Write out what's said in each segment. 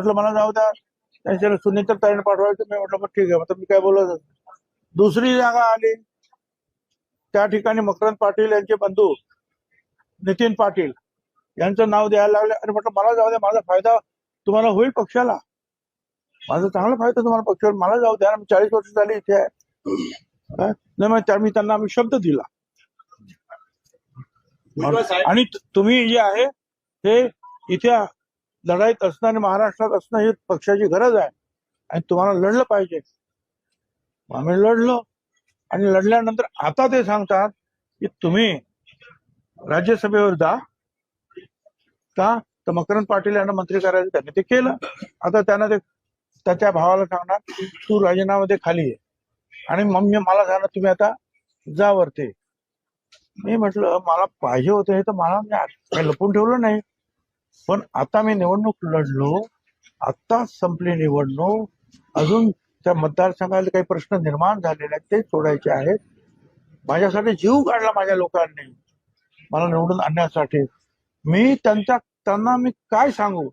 म्हटलं मला जाऊ द्या. त्यांच्या सुनीता ताईने पाठवायचं मी म्हटलं मग ठीक आहे. मी काय बोलत. दुसरी जागा आली. त्या ठिकाणी मकरंद पाटील यांचे बंधू नितीन पाटील यांचं नाव द्यायला लागले. आणि म्हटलं मला जाऊ द्या. माझा फायदा तुम्हाला होईल पक्षाला. माझा चांगला फायदा तुम्हाला पक्षाला. मला जाऊ द्या. मी चाळीस वर्ष झाली इथे आहे? नाही त्या- मी त्यांना आम्ही शब्द दिला. आणि तुम्ही जे आहे हे इथे लढाईत असणं आणि महाराष्ट्रात असणं ही पक्षाची गरज आहे. आणि तुम्हाला लढलं पाहिजे. आम्ही लढलो आणि लढल्यानंतर आता ते सांगतात की तुम्ही राज्यसभेवर जा. का तर मकरंद पाटील यांना मंत्री करायचं त्यांनी ते केलं. आता त्यांना ते त्याच्या भावाला सांगणार तू राजीनामा दे खाली आहे आणि मग मला सांगणार तुम्ही आता जा वरते. मी म्हटलं मला पाहिजे होतं हे तर मला मी लपून ठेवलं नाही. पण आता मी निवडणूक लढलो आता संपली निवडणूक अजून त्या मतदारसंघाला काही प्रश्न निर्माण झालेले आहेत ते सोडायचे आहेत. माझ्यासाठी जीव काढला माझ्या लोकांनी मला निवडून आणण्यासाठी. मी त्यांच्या त्यांना मी काय सांगू?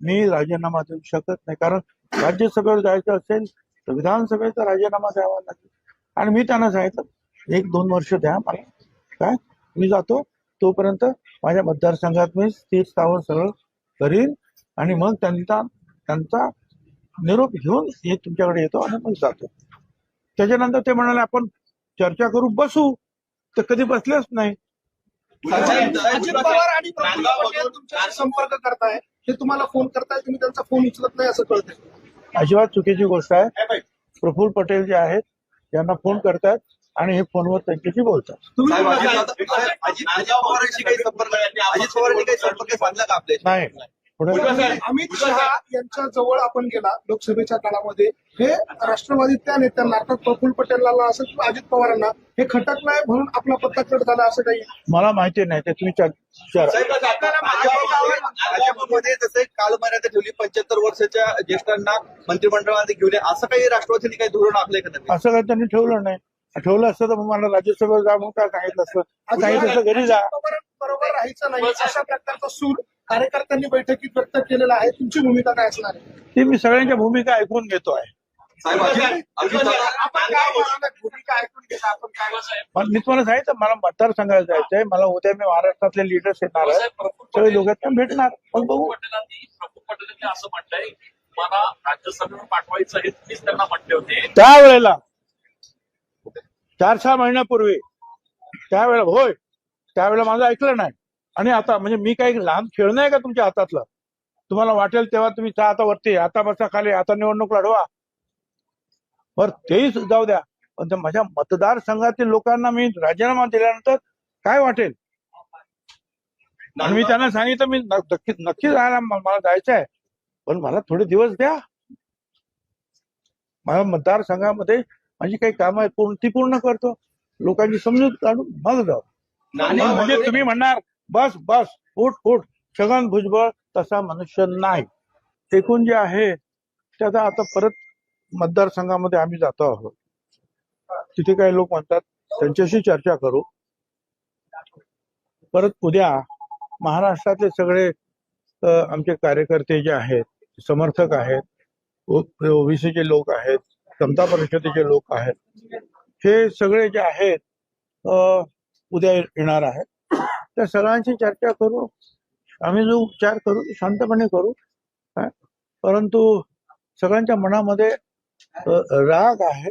मी राजीनामा देऊ शकत नाही कारण राज्यसभेवर जायचं असेल तर विधानसभेचा राजीनामा द्यावा लागेल. आणि मी त्यांना सांगितलं एक दोन वर्ष द्या मला काय? मी जातो तोपर्यंत माझ्या मतदारसंघात मी स्थिर स्थावर सरळ करीन आणि मग त्यांचा त्यांचा निरोप घेऊन हे तुमच्याकडे येतो आणि मग जातो. त्याच्यानंतर ते म्हणाले आपण चर्चा करू बसू. तर कधी बसलेच नाही. पवार आणि संपर्क करताय. हे तुम्हाला फोन करताय तुम्ही त्यांचा फोन उचलत नाही असं कळतंय. अजिबात चुकीची गोष्ट आहे. प्रफुल्ल पटेल जे आहेत यांना फोन करतात आणि हे फोनवर त्यांच्याशी बोलतात. साहेब. अजित अजित अजित पवारांशी काही संपर्क अजित पवारांनी काही संपर्क साधला का आपल्या नाही. पुढे अमित शहा यांच्या जवळ आपण गेला लोकसभेच्या काळामध्ये. हे राष्ट्रवादी त्या नेत्यांना अर्थात प्रफुल्ल पटेलला असेल किंवा अजित पवारांना हे खटकलाय म्हणून आपला पत्ता कट झाला असं काही? मला माहिती नाही ते तुम्ही चर्चा विचारा. साहेब, जसे काल मर्यादा ठेवली पंच्याहत्तर वर्षाच्या ज्येष्ठांना मंत्रिमंडळामध्ये घेऊन या, असं काही राष्ट्रवादीने काही धोरण आखलंय का त्यांनी असं काही त्यांनी ठेवलं नाही. ठेवलं असतं तर मग मला राज्यसभेवर जा म्हणून काय सांगितलं असतं? सांगितलं असतं घरी जा. बरोबर राहायचं नाही. अशा प्रकारचा सूर कार्यकर्त्यांनी बैठकीत व्यक्त केलेला आहे. तुमची भूमिका काय असणार आहे? ती मी सगळ्यांच्या भूमिका ऐकून घेतो आहे. साहेब अजित अजित आपण काय बोलणार? भूमिका ऐकून घेता आपण काय? पण मी तुम्हाला सांगितलं मला मतदारसंघाला जायचंय. मला उद्या मी महाराष्ट्रातले लिडर्स येणार आहेत. सगळे लोक आहेत, ते भेटणार. मग बघू. पटेलांनी प्रफुल्ल पटेलांनी असं म्हटलंय मला राज्यसभेवर पाठवायचं हे तुम्हीच त्यांना म्हटले होते. त्यावेळेला चार सहा महिन्यापूर्वी त्यावेळेला होय त्यावेळेला माझं ऐकलं नाही. आणि आता म्हणजे मी काही लहान खेळ नाही का तुमच्या हातातलं? तुम्हाला वाटेल तेव्हा तुम्ही जा आता वरती आता बसा खाली आता निवडणूक लढवा. बर तेही जाऊ द्या. पण त्या माझ्या मतदारसंघातील लोकांना मी राजीनामा दिल्यानंतर काय वाटेल? आणि मी त्यांना सांगितलं मी नक्की नक्की जायला मला जायचं आहे. पण मला थोडे दिवस द्या. माझ्या मतदारसंघामध्ये माझी काही कामं आहेत पूर्ण ती पूर्ण करतो लोकांची समजूत काढून मग जाऊ म्हणजे तुम्ही म्हणणार बस बस उठ उठ छगन भुजबळ तसा मनुष्य नाही एकूण जे आहे ते आता परत मतदारसंघामध्ये आम्ही जातो आहोत तिथे काही लोक म्हणतात त्यांच्याशी चर्चा करू परत उद्या महाराष्ट्रातले सगळे आमचे कार्यकर्ते जे आहेत समर्थक आहेत ओबीसीचे लोक आहेत समता परिषदेचे लोक आहेत. हे सगळे जे आहेत अ, उद्या येणार आहेत. त्या सगळ्यांशी चर्चा करू. आम्ही जो उपचार करू शांतपणे करू. परंतु सगळ्यांच्या मनामध्ये राग आहे.